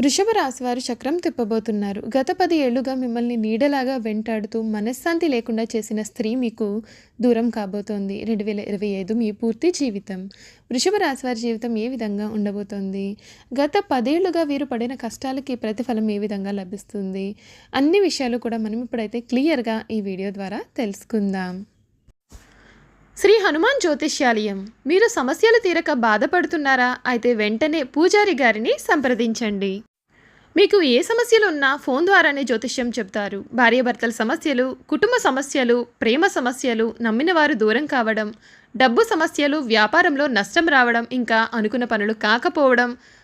వృషభ రాశి వారు చక్రం తిప్పబోతున్నారు. గత పది ఏళ్ళుగా మిమ్మల్ని నీడలాగా వెంటాడుతూ మనశ్శాంతి లేకుండా చేసిన స్త్రీ మీకు దూరం కాబోతోంది. రెండు వేల ఇరవై ఐదు మీ పూర్తి జీవితం. వృషభ రాశి వారి జీవితం ఏ విధంగా ఉండబోతోంది? గత పదేళ్ళుగా వీరు పడిన కష్టాలకి ప్రతిఫలం ఏ విధంగా లభిస్తుంది? అన్ని విషయాలు కూడా మనం ఇప్పుడైతే క్లియర్గా ఈ వీడియో ద్వారా తెలుసుకుందాం. శ్రీ హనుమాన్ జ్యోతిష్యాలయం. మీరు సమస్యలు తీరక బాధపడుతున్నారా? అయితే వెంటనే పూజారి గారిని సంప్రదించండి. మీకు ఏ సమస్యలు ఉన్నా ఫోన్ ద్వారానే జ్యోతిష్యం చెప్తారు. భార్యాభర్తల సమస్యలు కుటుంబ సమస్యలు ప్రేమ సమస్యలు నమ్మినవారు దూరం కావడం డబ్బు సమస్యలు వ్యాపారంలో నష్టం రావడం ఇంకా అనుకున్న పనులు కాకపోవడం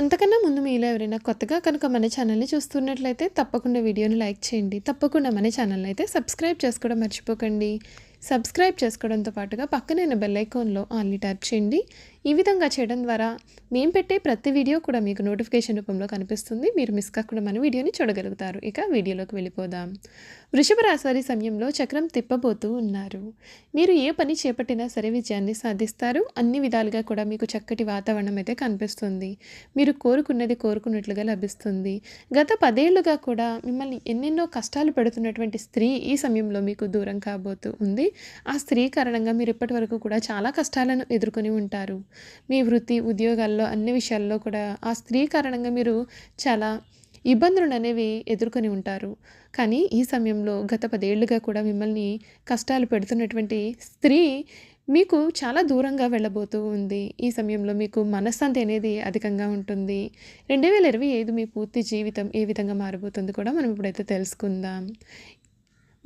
అంతకన్నా ముందు మీలో ఎవరైనా కొత్తగా కనుక మన ఛానల్ని చూస్తున్నట్లయితే తప్పకుండా వీడియోని లైక్ చేయండి. తప్పకుండా మన ఛానల్ని అయితే సబ్స్క్రైబ్ చేసుకోవడం మర్చిపోకండి. సబ్స్క్రైబ్ చేసుకోవడంతో పాటుగా పక్కనే బెల్ ఐకాన్లో ఆన్లీ ట్యాప్ చేయండి. ఈ విధంగా చేయడం ద్వారా మేము పెట్టే ప్రతి వీడియో కూడా మీకు నోటిఫికేషన్ రూపంలో కనిపిస్తుంది. మీరు మిస్ కాకుండా మన వీడియోని చూడగలుగుతారు. ఇక వీడియోలోకి వెళ్ళిపోదాం. వృషభ రాశి సమయంలో చక్రం తిప్పబోతూ ఉన్నారు. మీరు ఏ పని చేపట్టినా సరే విజయాన్ని సాధిస్తారు. అన్ని విధాలుగా కూడా మీకు చక్కటి వాతావరణం అయితే కనిపిస్తుంది. మీరు కోరుకున్నది కోరుకున్నట్లుగా లభిస్తుంది. గత పదేళ్ళుగా కూడా మిమ్మల్ని ఎన్నెన్నో కష్టాలు పెడుతున్నటువంటి స్త్రీ ఈ సమయంలో మీకు దూరం కాబోతూ ఉంది. ఆ స్త్రీ కారణంగా మీరు ఇప్పటి వరకు కూడా చాలా కష్టాలను ఎదుర్కొని ఉంటారు. మీ వృత్తి ఉద్యోగాల్లో అన్ని విషయాల్లో కూడా ఆ స్త్రీ కారణంగా మీరు చాలా ఇబ్బందులు అనేవి ఎదుర్కొని ఉంటారు. కానీ ఈ సమయంలో గత పదేళ్ళుగా కూడా మిమ్మల్ని కష్టాలు పెడుతున్నటువంటి స్త్రీ మీకు చాలా దూరంగా వెళ్ళబోతూ ఉంది. ఈ సమయంలో మీకు మనశ్శాంతి అనేది అధికంగా ఉంటుంది. రెండు వేల ఇరవై ఐదు మీ పూర్తి జీవితం ఏ విధంగా మారబోతుంది కూడా మనం ఇప్పుడైతే తెలుసుకుందాం.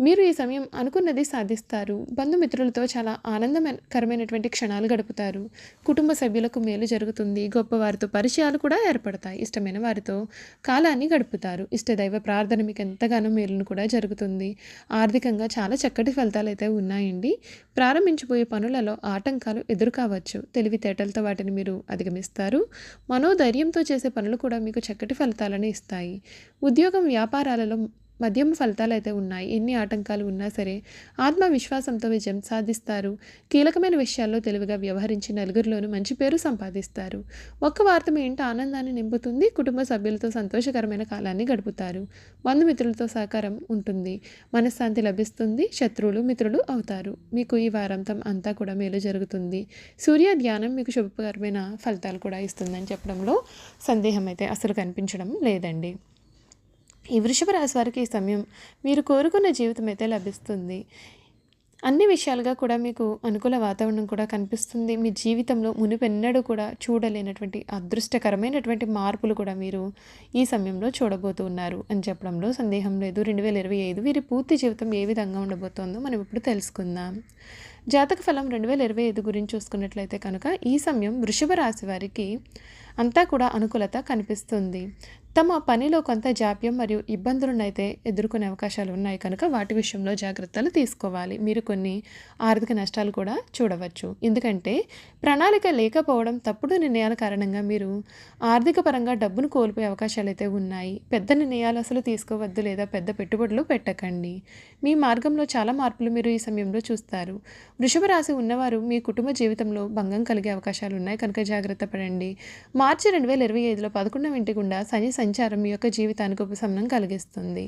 మీరు ఈ సమయం అనుకున్నది సాధిస్తారు. బంధుమిత్రులతో చాలా ఆనందకరమైనటువంటి క్షణాలు గడుపుతారు. కుటుంబ సభ్యులకు మేలు జరుగుతుంది. గొప్పవారితో పరిచయాలు కూడా ఏర్పడతాయి. ఇష్టమైన వారితో కాలాన్ని గడుపుతారు. ఇష్టదైవ ప్రార్థన మీకు ఎంతగానో మేలును కూడా జరుగుతుంది. ఆర్థికంగా చాలా చక్కటి ఫలితాలు అయితే ఉన్నాయండి. ప్రారంభించబోయే పనులలో ఆటంకాలు ఎదురు కావచ్చు. తెలివితేటలతో వాటిని మీరు అధిగమిస్తారు. మనోధైర్యంతో చేసే పనులు కూడా మీకు చక్కటి ఫలితాలను ఇస్తాయి. ఉద్యోగం వ్యాపారాలలో మద్యం ఫలితాలు అయితే ఉన్నాయి ఎన్ని ఆటంకాలు ఉన్నా సరే ఆత్మవిశ్వాసంతో విజయం సాధిస్తారు. కీలకమైన విషయాల్లో తెలివిగా వ్యవహరించి నలుగురిలోనూ మంచి పేరు సంపాదిస్తారు. ఒక్క వార్త మీ ఇంట ఆనందాన్ని నింపుతుంది కుటుంబ సభ్యులతో సంతోషకరమైన కాలాన్ని గడుపుతారు. బంధుమిత్రులతో సహకారం ఉంటుంది మనశ్శాంతి లభిస్తుంది శత్రువులు మిత్రులు అవుతారు. మీకు ఈ వారాంతం అంతా కూడా మేలు జరుగుతుంది. సూర్య ధ్యానం మీకు శుభకరమైన ఫలితాలు కూడా ఇస్తుందని చెప్పడంలో సందేహం అయితే అసలు కనిపించడం లేదండి. ఈ వృషభ రాశి వారికి ఈ సమయం మీరు కోరుకున్న జీవితం అయితే లభిస్తుంది. అన్ని విషయాలుగా కూడా మీకు అనుకూల వాతావరణం కూడా కనిపిస్తుంది. మీ జీవితంలో మునిపెన్నడూ కూడా చూడలేనటువంటి అదృష్టకరమైనటువంటి మార్పులు కూడా మీరు ఈ సమయంలో చూడబోతున్నారు అని చెప్పడంలో సందేహం లేదు. రెండు వేల ఇరవై ఐదు వీరి పూర్తి జీవితం ఏ విధంగా ఉండబోతోందో మనం ఇప్పుడు తెలుసుకుందాం. జాతక ఫలం రెండు వేల ఇరవై ఐదు గురించి చూసుకున్నట్లయితే కనుక ఈ సమయం వృషభ రాశి వారికి అంతా కూడా అనుకూలత కనిపిస్తుంది. తమ పనిలో కొంత జాప్యం మరియు ఇబ్బందులను అయితే ఎదుర్కొనే అవకాశాలు ఉన్నాయి కనుక వాటి విషయంలో జాగ్రత్తలు తీసుకోవాలి. మీరు కొన్ని ఆర్థిక నష్టాలు కూడా చూడవచ్చు. ఎందుకంటే ప్రణాళిక లేకపోవడం తప్పుడు నిర్ణయాల కారణంగా మీరు ఆర్థిక పరంగా డబ్బును కోల్పోయే అవకాశాలు అయితే ఉన్నాయి. పెద్ద నిర్ణయాలు అసలు తీసుకోవద్దు లేదా పెద్ద పెట్టుబడులు పెట్టకండి. మీ మార్గంలో చాలా మార్పులు మీరు ఈ సమయంలో చూస్తారు. వృషభ రాశి ఉన్నవారు మీ కుటుంబ జీవితంలో భంగం కలిగే అవకాశాలు ఉన్నాయి. కనుక జాగ్రత్త పడండి. మార్చి రెండు వేల ఇరవై ఐదులో పదకొండవ ఇంటి గుండా శని సంచారం మీ యొక్క జీవితానికి ఉపశమనం కలిగిస్తుంది.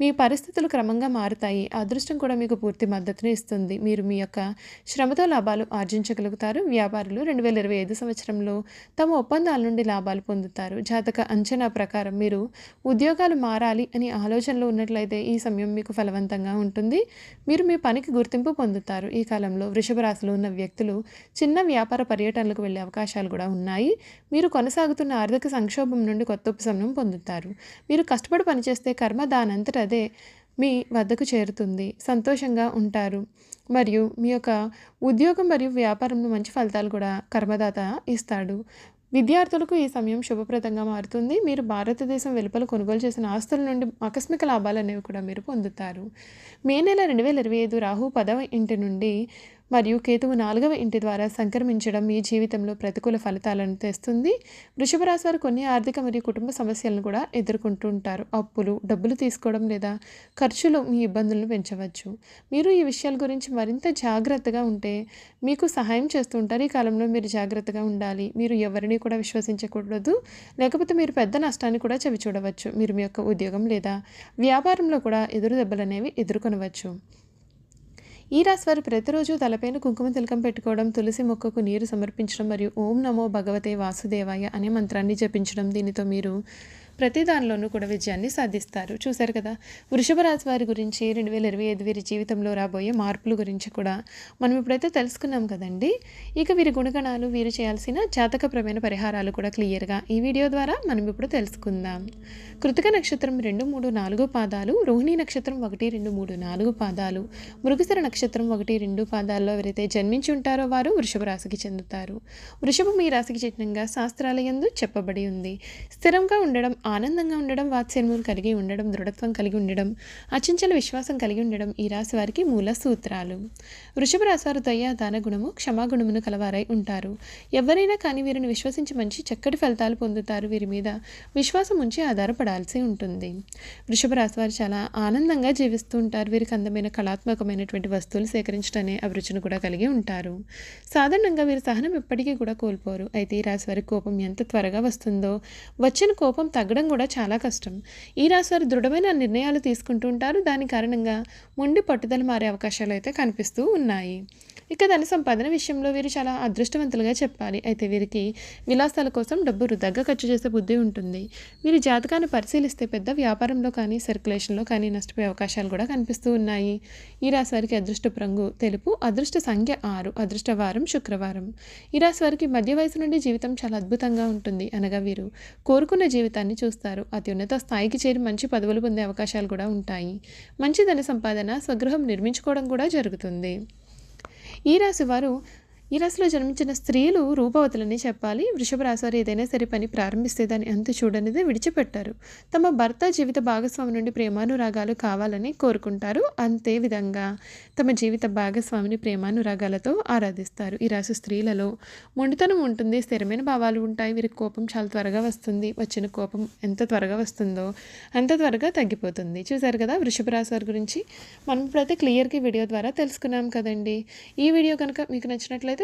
మీ పరిస్థితులు క్రమంగా మారుతాయి. అదృష్టం కూడా మీకు పూర్తి మద్దతుని ఇస్తుంది. మీరు మీ యొక్క శ్రమతో లాభాలు ఆర్జించగలుగుతారు. వ్యాపారులు రెండు వేల ఇరవై ఐదు సంవత్సరంలో తమ ఒప్పందాల నుండి లాభాలు పొందుతారు. జాతక అంచనా ప్రకారం మీరు ఉద్యోగాలు మారాలి అని ఆలోచనలో ఉన్నట్లయితే ఈ సమయం మీకు ఫలవంతంగా ఉంటుంది. మీరు మీ పనికి గుర్తింపు పొందుతారు. ఈ కాలంలో వృషభ రాశిలో ఉన్న వ్యక్తులు చిన్న వ్యాపార పర్యటనలకు వెళ్ళే అవకాశాలు కూడా ఉన్నాయి. మీరు కొనసాగుతున్న ఆర్థిక సంక్షోభం నుండి కొత్త ఉపశమనం పొందుతారు. మీరు కష్టపడి పనిచేస్తే కర్మ దానంతట అదే మీ వద్దకు చేరుతుంది. సంతోషంగా ఉంటారు. మరియు మీ యొక్క ఉద్యోగం మరియు వ్యాపారంలో మంచి ఫలితాలు కూడా కర్మదాత ఇస్తాడు. విద్యార్థులకు ఈ సమయం శుభప్రదంగా మారుతుంది. మీరు భారతదేశం వెలుపల కొనుగోలు చేసిన ఆస్తుల నుండి ఆకస్మిక లాభాలు అనేవి కూడా మీరు పొందుతారు. మే నెల రెండు వేల ఇరవై ఐదు రాహు పదవ ఇంటి నుండి మరియు కేతువు నాలుగవ ఇంటి ద్వారా సంక్రమించడం మీ జీవితంలో ప్రతికూల ఫలితాలను తెస్తుంది. వృషభ రాశి వారు కొన్ని ఆర్థిక మరియు కుటుంబ సమస్యలను కూడా ఎదుర్కొంటూ ఉంటారు. అప్పులు డబ్బులు తీసుకోవడం లేదా ఖర్చులు మీ ఇబ్బందులను పెంచవచ్చు. మీరు ఈ విషయాల గురించి మరింత జాగ్రత్తగా ఉంటే మీకు సహాయం చేస్తూ ఉంటారు. ఈ కాలంలో మీరు జాగ్రత్తగా ఉండాలి. మీరు ఎవరిని కూడా విశ్వసించకూడదు. లేకపోతే మీరు పెద్ద నష్టాన్ని కూడా చవి చూడవచ్చు మీరు మీ యొక్క ఉద్యోగం లేదా వ్యాపారంలో కూడా ఎదురు దెబ్బలు అనేవి ఎదుర్కొనవచ్చు. ఈ రాశి వారు ప్రతిరోజు తలపైన కుంకుమ తిలకం పెట్టుకోవడం తులసి మొక్కకు నీరు సమర్పించడం మరియు ఓం నమో భగవతే వాసుదేవాయ అనే మంత్రాన్ని జపించడం దీనితో మీరు ప్రతి దానిలోనూ కూడా విజయాన్ని సాధిస్తారు. చూశారు కదా? వృషభ రాశి వారి గురించి రెండు వేల ఇరవై ఐదు వీరి జీవితంలో రాబోయే మార్పుల గురించి కూడా మనం ఇప్పుడైతే తెలుసుకున్నాం కదండి. ఇక వీరి గుణగణాలు వీరు చేయాల్సిన జాతకపరమైన పరిహారాలు కూడా క్లియర్గా ఈ వీడియో ద్వారా మనం ఇప్పుడు తెలుసుకుందాం. కృతిక నక్షత్రం రెండు మూడు నాలుగు పాదాలు రోహిణి నక్షత్రం ఒకటి రెండు మూడు నాలుగు పాదాలు మృగశిర నక్షత్రం ఒకటి రెండు పాదాల్లో ఎవరైతే జన్మించి ఉంటారో వారు వృషభ రాశికి చెందుతారు. వృషభం ఈ రాశికి చిహ్నంగా శాస్త్రాలయందు చెప్పబడి ఉంది. స్థిరంగా ఉండడం ఆనందంగా ఉండడం వాత్సల్యములు కలిగి ఉండడం దృఢత్వం కలిగి ఉండడం అచంచల విశ్వాసం కలిగి ఉండడం ఈ రాశి వారికి మూల సూత్రాలు. వృషభ రాశి వారు దయ దాన గుణము క్షమాగుణమును కలవారై ఉంటారు. ఎవరైనా కానీ వీరిని విశ్వసించి మంచి చక్కటి ఫలితాలు పొందుతారు. వీరి మీద విశ్వాసం ఉంచి ఆధారపడాల్సి ఉంటుంది. వృషభ రాశి వారు చాలా ఆనందంగా జీవిస్తూ ఉంటారు. వీరికి అందమైన కళాత్మకమైనటువంటి వస్తువులు సేకరించడనే అభిరుచిని కూడా కలిగి ఉంటారు. సాధారణంగా వీరి సహనం ఎప్పటికీ కూడా కోల్పోరు. అయితే ఈ రాశి వారి కోపం ఎంత త్వరగా వస్తుందో వచ్చిన కోపం తగ్గడం కూడా చాలా కష్టం. ఈ రాశి దృఢమైన నిర్ణయాలు తీసుకుంటూ ఉంటారు. దాని కారణంగా మొండి పట్టుదల మారే అవకాశాలు అయితే కనిపిస్తూ ఉన్నాయి. ఇక ధన సంపాదన విషయంలో వీరు చాలా అదృష్టవంతులుగా చెప్పాలి. అయితే వీరికి విలాసాల కోసం డబ్బు వృధాగా ఖర్చు చేసే బుద్ధి ఉంటుంది. వీరి జాతకాన్ని పరిశీలిస్తే పెద్ద వ్యాపారంలో కానీ సర్క్యులేషన్లో కానీ నష్టపోయే అవకాశాలు కూడా కనిపిస్తూ ఉన్నాయి. ఈ రాశి వారికి అదృష్టపు రంగు తెలుపు అదృష్ట సంఖ్య ఆరు అదృష్ట వారం శుక్రవారం. ఈ రాశి వారికి మధ్య వయసు నుండి జీవితం చాలా అద్భుతంగా ఉంటుంది. అనగా వీరు కోరుకున్న జీవితాన్ని చూస్తారు. అత్యున్నత స్థాయికి చేరి మంచి పదవులు పొందే అవకాశాలు కూడా ఉంటాయి. మంచి ధన సంపాదన స్వగృహం నిర్మించుకోవడం కూడా జరుగుతుంది. ఈ రాశి వారు ఈ రాశిలో జన్మించిన స్త్రీలు రూపవతులని చెప్పాలి. వృషభ రాశి వారు ఏదైనా సరే పని ప్రారంభిస్తే దాన్ని అంత చూడనిదే విడిచిపెట్టారు. తమ భర్త జీవిత భాగస్వామి నుండి ప్రేమానురాగాలు కావాలని కోరుకుంటారు. అంతే విధంగా తమ జీవిత భాగస్వామిని ప్రేమానురాగాలతో ఆరాధిస్తారు. ఈ రాశి స్త్రీలలో మొండితనం ఉంటుంది స్థిరమైన భావాలు ఉంటాయి. వీరికి కోపం చాలా త్వరగా వస్తుంది. వచ్చిన కోపం ఎంత త్వరగా వస్తుందో అంత త్వరగా తగ్గిపోతుంది. చూసారు కదా వృషభ రాశి వారి గురించి మనం ఇప్పుడైతే క్లియర్గా వీడియో ద్వారా తెలుసుకున్నాం కదండి. ఈ వీడియో కనుక మీకు నచ్చినట్లయితే